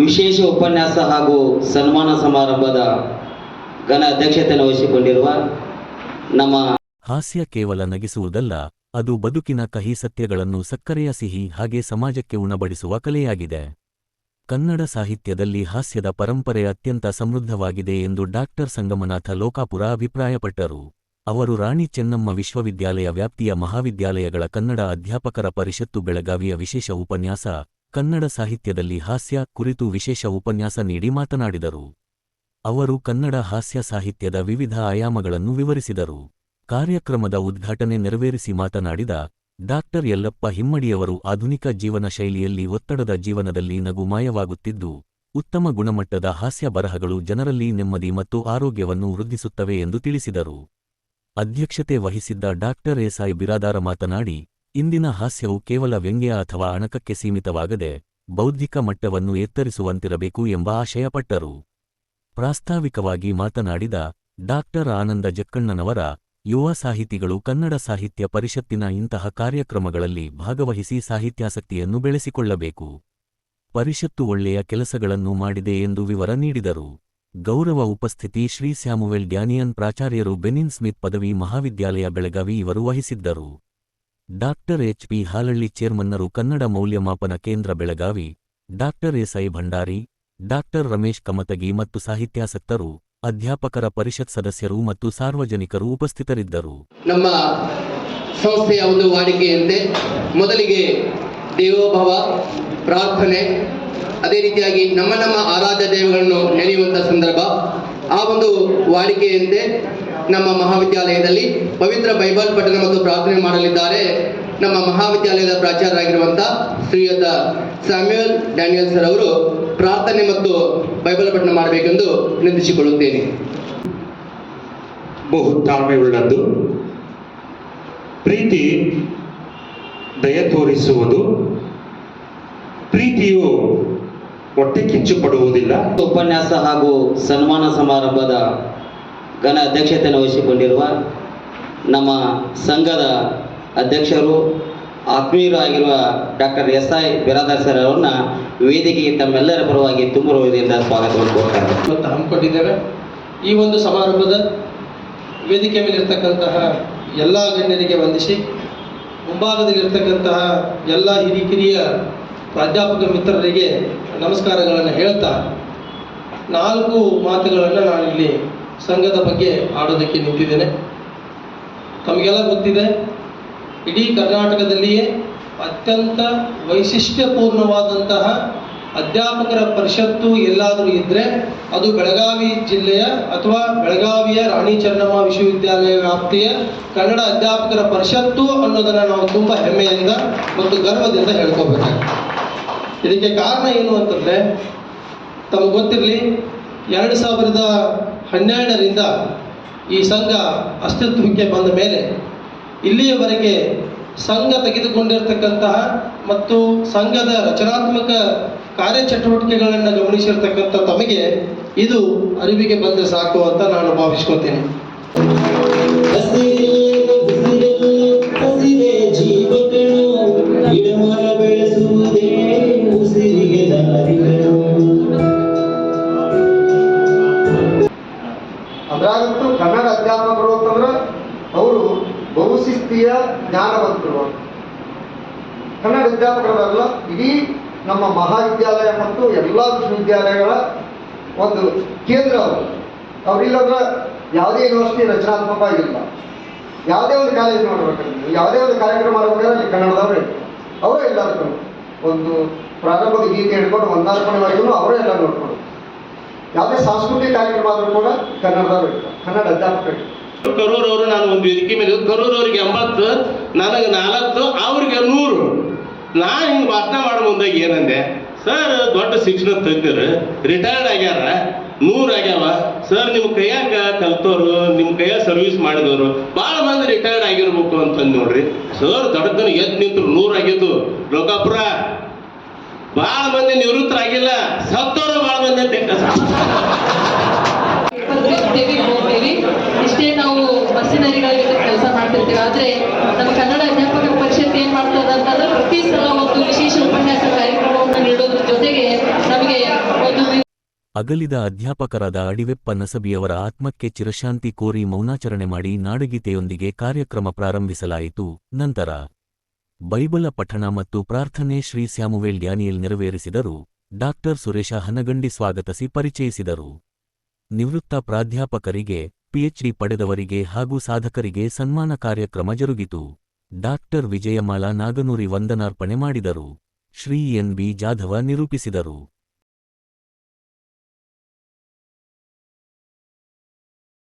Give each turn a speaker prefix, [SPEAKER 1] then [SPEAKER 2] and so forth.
[SPEAKER 1] ವಿಶೇಷ ಉಪನ್ಯಾಸ ಹಾಗೂ ಸನ್ಮಾನ ಸಮಾರಂಭದ ಘನ ಅಧ್ಯಕ್ಷತೆಯನ್ನು ವಹಿಸಿಕೊಂಡಿರುವ ನಮ್ಮ
[SPEAKER 2] ಹಾಸ್ಯ ಕೇವಲ ನಗಿಸುವುದಲ್ಲ, ಅದು ಬದುಕಿನ ಕಹಿ ಸತ್ಯಗಳನ್ನು ಸಕ್ಕರೆಯ ಸಿಹಿ ಹಾಗೆ ಸಮಾಜಕ್ಕೆ ಉಣಬಡಿಸುವ ಕಲೆಯಾಗಿದೆ. ಕನ್ನಡ ಸಾಹಿತ್ಯದಲ್ಲಿ ಹಾಸ್ಯದ ಪರಂಪರೆ ಅತ್ಯಂತ ಸಮೃದ್ಧವಾಗಿದೆ ಎಂದು ಡಾಕ್ಟರ್ ಸಂಗಮನಾಥ ಲೋಕಾಪುರ ಅಭಿಪ್ರಾಯಪಟ್ಟರು. ಅವರು ರಾಣಿ ಚೆನ್ನಮ್ಮ ವಿಶ್ವವಿದ್ಯಾಲಯ ವ್ಯಾಪ್ತಿಯ ಮಹಾವಿದ್ಯಾಲಯಗಳ ಕನ್ನಡ ಅಧ್ಯಾಪಕರ ಪರಿಷತ್ತು ಬೆಳಗಾವಿಯ ವಿಶೇಷ ಉಪನ್ಯಾಸ, ಕನ್ನಡ ಸಾಹಿತ್ಯದಲ್ಲಿ ಹಾಸ್ಯ ಕುರಿತು ವಿಶೇಷ ಉಪನ್ಯಾಸ ನೀಡಿ ಮಾತನಾಡಿದರು. ಅವರು ಕನ್ನಡ ಹಾಸ್ಯ ಸಾಹಿತ್ಯದ ವಿವಿಧ ಆಯಾಮಗಳನ್ನು ವಿವರಿಸಿದರು. ಕಾರ್ಯಕ್ರಮದ ಉದ್ಘಾಟನೆ ನೆರವೇರಿಸಿ ಮಾತನಾಡಿದ ಡಾಕ್ಟರ್ ಯಲ್ಲಪ್ಪ ಹಿಮ್ಮಡಿಯವರು ಆಧುನಿಕ ಜೀವನ ಶೈಲಿಯಲ್ಲಿ ಒತ್ತಡದ ಜೀವನದಲ್ಲಿ ನಗು ಮಾಯವಾಗುತ್ತಿದ್ದು, ಉತ್ತಮ ಗುಣಮಟ್ಟದ ಹಾಸ್ಯ ಬರಹಗಳು ಜನರಲ್ಲಿ ನೆಮ್ಮದಿ ಮತ್ತು ಆರೋಗ್ಯವನ್ನು ವೃದ್ಧಿಸುತ್ತವೆ ಎಂದು ತಿಳಿಸಿದರು. ಅಧ್ಯಕ್ಷತೆ ವಹಿಸಿದ್ದ ಡಾಕ್ಟರ್ ಎಸ್ಐ ಬಿರಾದಾರ ಮಾತನಾಡಿ, ಇಂದಿನ ಹಾಸ್ಯವು ಕೇವಲ ವ್ಯಂಗ್ಯ ಅಥವಾ ಅಣಕಕ್ಕೆ ಸೀಮಿತವಾಗದೆ ಬೌದ್ಧಿಕ ಮಟ್ಟವನ್ನು ಎತ್ತರಿಸುವಂತಿರಬೇಕು ಎಂಬ ಆಶಯಪಟ್ಟರು. ಪ್ರಾಸ್ತಾವಿಕವಾಗಿ ಮಾತನಾಡಿದ ಡಾಕ್ಟರ್ ಆನಂದ ಜಕ್ಕಣ್ಣನವರ ಯುವ ಸಾಹಿತಿಗಳು ಕನ್ನಡ ಸಾಹಿತ್ಯ ಪರಿಷತ್ತಿನ ಇಂತಹ ಕಾರ್ಯಕ್ರಮಗಳಲ್ಲಿ ಭಾಗವಹಿಸಿ ಸಾಹಿತ್ಯಾಸಕ್ತಿಯನ್ನು ಬೆಳೆಸಿಕೊಳ್ಳಬೇಕು. ಪರಿಷತ್ತು ಒಳ್ಳೆಯ ಕೆಲಸಗಳನ್ನು ಮಾಡಿದೆ ಎಂದು ವಿವರ ನೀಡಿದರು. ಗೌರವ ಉಪಸ್ಥಿತಿ ಶ್ರೀ ಸ್ಯಾಮುವೆಲ್ ಡ್ಯಾನಿಯನ್ ಪ್ರಾಚಾರ್ಯರು ಬೆನಿನ್ ಸ್ಮಿತ್ ಪದವಿ ಮಹಾವಿದ್ಯಾಲಯ ಬೆಳಗಾವಿ ಇವರು ವಹಿಸಿದ್ದರು. ಡಾಕ್ಟರ್ ಎಚ್ ಪಿ ಹಾಲಳ್ಳಿ ಚೇರ್ಮನ್ನರು ಕನ್ನಡ ಮೌಲ್ಯಮಾಪನ ಕೇಂದ್ರ Belagavi doctor S I Bhandari doctor Ramesh Kamatagi ಮತ್ತು ಸಾಹಿತ್ಯಾಸಕ್ತರು, ಅಧ್ಯಾಪಕರ ಪರಿಷತ್ ಸದಸ್ಯರು ಮತ್ತು ಸಾರ್ವಜನಿಕರು ಉಪಸ್ಥಿತರಿದ್ದರು.
[SPEAKER 3] ನಮ್ಮ ಸಂಸ್ಥೆಯ ಒಂದು ವಾಡಿಕೆಯಂತೆ ಮೊದಲಿಗೆ ದೇವೋಭವ, ಪ್ರಾರ್ಥನೆ, ಅದೇ ರೀತಿಯಾಗಿ ನಮ್ಮ ನಮ್ಮ ಆರಾಧ್ಯ ದೇವಗಳನ್ನು ನೆನೆಯುವಂಥ ಸಂದರ್ಭ. ಆ ಒಂದು ವಾಡಿಕೆಯಂತೆ ನಮ್ಮ ಮಹಾವಿದ್ಯಾಲಯದಲ್ಲಿ ಪವಿತ್ರ ಬೈಬಲ್ ಪಠಣ ಮತ್ತು ಪ್ರಾರ್ಥನೆ ಮಾಡಲಿದ್ದಾರೆ ನಮ್ಮ ಮಹಾವಿದ್ಯಾಲಯದ ಪ್ರಾಚಾರ್ಯರಾಗಿರುವಂಥ ಶ್ರೀಯುತ ಸ್ಯಾಮ್ಯುಯಲ್ ಡ್ಯಾನಿಯಲ್ ಸರ್ ಅವರು ಪ್ರಾರ್ಥನೆ ಮತ್ತು ಬೈಬಲ್ ಪಠಣ ಮಾಡಬೇಕೆಂದು ವಿನಂತಿಸಿಕೊಳ್ಳುತ್ತೇನೆ
[SPEAKER 4] ಬಹು ತಾಳ್ಮೆಯುಳ್ಳದ್ದು ಪ್ರೀತಿ ದಯ ತೋರಿಸುವುದು. ಪ್ರೀತಿಯು ಹೊಟ್ಟೆ ಕಿಚ್ಚು ಪಡುವುದಿಲ್ಲ
[SPEAKER 1] ಉಪನ್ಯಾಸ ಹಾಗೂ ಸನ್ಮಾನ ಸಮಾರಂಭದ ಘನ ಅಧ್ಯಕ್ಷತೆಯನ್ನು ವಹಿಸಿಕೊಂಡಿರುವ ನಮ್ಮ ಸಂಘದ ಅಧ್ಯಕ್ಷರು ಆತ್ಮೀಯರು ಆಗಿರುವ doctor S I Biradar sir ಅವರನ್ನ ವೇದಿಕೆಗೆ ತಮ್ಮೆಲ್ಲರ ಪರವಾಗಿ ತುಂಬ ಹೃದಯದಿಂದ ಸ್ವಾಗತವನ್ನು ಕೋರ್ತಾರೆ
[SPEAKER 5] ಇವತ್ತು ಹಮ್ಮಿಕೊಂಡಿದ್ದೇವೆ. ಈ ಒಂದು ಸಮಾರಂಭದ ವೇದಿಕೆ ಮೇಲೆ ಇರ್ತಕ್ಕಂತಹ ಎಲ್ಲ ಗಣ್ಯರಿಗೆ ವಂದಿಸಿ ಮುಂಭಾಗದಲ್ಲಿರ್ತಕ್ಕಂತಹ ಎಲ್ಲ ಹಿರಿಕಿರಿಯ ಪ್ರಾಧ್ಯಾಪಕ ಮಿತ್ರರಿಗೆ ನಮಸ್ಕಾರಗಳನ್ನು ಹೇಳ್ತಾ, ನಾಲ್ಕು ಮಾತುಗಳನ್ನು ನಾನಿಲ್ಲಿ ಸಂಘದ ಬಗ್ಗೆ ಆಡೋದಕ್ಕೆ ನಿಂತಿದ್ದೇನೆ. ತಮಗೆಲ್ಲ ಗೊತ್ತಿದೆ, ಇಡೀ ಕರ್ನಾಟಕದಲ್ಲಿಯೇ ಅತ್ಯಂತ ವೈಶಿಷ್ಟ್ಯಪೂರ್ಣವಾದಂತಹ ಅಧ್ಯಾಪಕರ ಪರಿಷತ್ತು ಎಲ್ಲಾದರೂ ಇದ್ದರೆ ಅದು ಬೆಳಗಾವಿ ಜಿಲ್ಲೆಯ ಅಥವಾ ಬೆಳಗಾವಿಯ ರಾಣಿ ಚೆನ್ನಮ್ಮ ವಿಶ್ವವಿದ್ಯಾಲಯ ವ್ಯಾಪ್ತಿಯ ಕನ್ನಡ ಅಧ್ಯಾಪಕರ ಪರಿಷತ್ತು ಅನ್ನೋದನ್ನು ನಾವು ತುಂಬ ಹೆಮ್ಮೆಯಿಂದ ಮತ್ತು ಗರ್ವದಿಂದ ಹೇಳ್ಕೋಬೇಕಾಗುತ್ತೆ ಇದಕ್ಕೆ ಕಾರಣ ಏನು ಅಂತಂದರೆ, ತಮಗೆ ಗೊತ್ತಿರಲಿ, ಎರಡು ಸಾವಿರದ ಹನ್ನೆರಡರಿಂದ ಈ ಸಂಘ ಅಸ್ತಿತ್ವಕ್ಕೆ ಬಂದ ಮೇಲೆ ಇಲ್ಲಿಯವರೆಗೆ ಸಂಘ ತೆಗೆದುಕೊಂಡಿರ್ತಕ್ಕಂತಹ ಮತ್ತು ಸಂಘದ ರಚನಾತ್ಮಕ ಕಾರ್ಯಚಟುವಟಿಕೆಗಳನ್ನು ಗಮನಿಸಿರ್ತಕ್ಕಂಥ ತಮಗೆ ಇದು ಅರಿವಿಗೆ ಬಂದರೆ ಸಾಕು ಅಂತ ನಾನು ಭಾವಿಸ್ಕೊತೀನಿ
[SPEAKER 6] ಅದ್ರಾಗಂತೂ ಕನ್ನಡ ಅಧ್ಯಾಪಕರು ಅಂತಂದ್ರೆ ಅವರು ಬಹುಶಿಸ್ತಿಯ ಜ್ಞಾನವಂತರು. ಕನ್ನಡ ಅಧ್ಯಾಪಕರಲ್ಲ, ಇಡೀ ನಮ್ಮ ಮಹಾವಿದ್ಯಾಲಯ ಮತ್ತು ಎಲ್ಲ ವಿಶ್ವವಿದ್ಯಾಲಯಗಳ ಒಂದು ಕೇಂದ್ರ ಅವರು. ಅವರಿಲ್ಲಂದ್ರೆ ಯಾವುದೇ ಯೂನಿವರ್ಸಿಟಿ ರಚನಾತ್ಮಕ ಆಗಿಲ್ಲ ಯಾವುದೇ ಒಂದು ಕಾಲೇಜ್ ಮಾಡ್ಬೇಕಂದ್ರೆ ನೀವು ಯಾವುದೇ ಒಂದು ಕಾರ್ಯಕ್ರಮ ಅಲ್ಲಿ ಕನ್ನಡದವರೇ. ಅವರೇ ಎಲ್ಲರೂ ಒಂದು ಪ್ರಾರಂಭದ ಗೀತೆ ಹಿಡ್ಕೊಂಡು ಮಾಡಿದ್ರು, ಅವರೇ ಎಲ್ಲ ನೋಡ್ಕೊಂಡು ಯಾವುದೇ ಸಾಂಸ್ಕೃತಿಕ ಕಾರ್ಯಕ್ರಮ ಆದರೂ ಕೂಡ ಕನ್ನಡದವರು ಕನ್ನಡ ಅಧ್ಯಾಪಕರು ಇರ್ತಾರೆ.
[SPEAKER 7] ಕರೂರ್ ಅವರು ನಾನು ಒಂದು ವೇದಿಕೆ ಮೇಲೆ ಕರೂರ್ ಅವ್ರಿಗೆ ಎಂಬತ್ತು, ನನಗೆ ನಾಲ್ಕು, ಅವ್ರಿಗೆ ನೂರು. ನಾ ಹಿಂಗೆ ಭಾಷಣ ಮಾಡೋ ಮುಂದಾಗ ಏನಂದೆ? ಸರ್, ದೊಡ್ಡ ಶಿಕ್ಷಣ ತಜ್ಞರು ರಿಟೈರ್ಡ್ ಆಗ್ಯಾರ, ನೂರು ಆಗ್ಯಾವ. ಸರ್, ನಿಮ್ಮ ಕೈಯಾಗ ಕಲ್ತೋರು ನಿಮ್ಮ ಕೈಯಾಗ ಸರ್ವಿಸ್ ಮಾಡಿದವರು ಭಾಳ ಮಂದಿ ರಿಟೈರ್ಡ್ ಆಗಿರ್ಬೇಕು ಅಂತಂದು ನೋಡ್ರಿ. ಸರ್ ದೊಡ್ಡದನ ಎದ್ದು ನಿಂತರು ನೂರು ಆಗಿದ್ದು ಲೋಕಾಪುರ ಭಾಳ ಮಂದಿ ನಿವೃತ್ತರಾಗಿಲ್ಲ. ಸತ್ತೋರು ಗೋವನ್ನೇ ತೆಕ್ಕಸ
[SPEAKER 8] ಇರ್ತೇವೆ ಹೋಗ್ತೀವಿ ಇಷ್ಟೇ ನಾವು ಬಸ್ಸಿನರಿಗಳಿಗೆ ಕೆಲಸ ಮಾಡ್ತಿರ್ತೀವಿ. ಆದ್ರೆ ನಮ್ಮ ಕನ್ನಡ ಅಧ್ಯಾಪಕ ಪರಿಷತ್ ಏನ್ ಮಾಡ್ತದೆ ಅಂತಂದ್ರೆ ಪ್ರತಿ ಸಲ ಒಂದು ವಿಶೇಷ ಉಪನ್ಯಾಸ ಕಾರ್ಯಕ್ರಮವನ್ನು ನೀಡೋದ್ರ ಜೊತೆಗೆ ನಮಗೆ ಒಂದು
[SPEAKER 2] ಅಗಲಿದ ಅಧ್ಯಾಪಕರಾದ ಅಡಿವೆಪ್ಪ ನಸಬಿಯವರ ಆತ್ಮಕ್ಕೆ ಚಿರಶಾಂತಿ ಕೋರಿ ಮೌನಾಚರಣೆ ಮಾಡಿ ನಾಡಗೀತೆಯೊಂದಿಗೆ ಕಾರ್ಯಕ್ರಮ ಪ್ರಾರಂಭಿಸಲಾಯಿತು. ನಂತರ ಬೈಬಲ ಪಠಣ ಮತ್ತು ಪ್ರಾರ್ಥನೆ ಶ್ರೀ ಸ್ಯಾಮುವೆಲ್ ಡ್ಯಾನಿಯಲ್ ನೆರವೇರಿಸಿದರು. ಡಾಕ್ಟರ್ ಸುರೇಶ ಹನಗಂಡಿ ಸ್ವಾಗತಿಸಿ ಪರಿಚಯಿಸಿದರು. ನಿವೃತ್ತ ಪ್ರಾಧ್ಯಾಪಕರಿಗೆ, ಪಿಎಚ್ಡಿ ಪಡೆದವರಿಗೆ ಹಾಗೂ ಸಾಧಕರಿಗೆ ಸನ್ಮಾನ ಕಾರ್ಯಕ್ರಮ ಜರುಗಿತು. ಡಾಕ್ಟರ್ ವಿಜಯಮಾಲಾ ನಾಗನೂರಿ ವಂದನಾರ್ಪಣೆ ಮಾಡಿದರು. ಶ್ರೀ ಎನ್ ಬಿ ಜಾಧವ ನಿರೂಪಿಸಿದರು.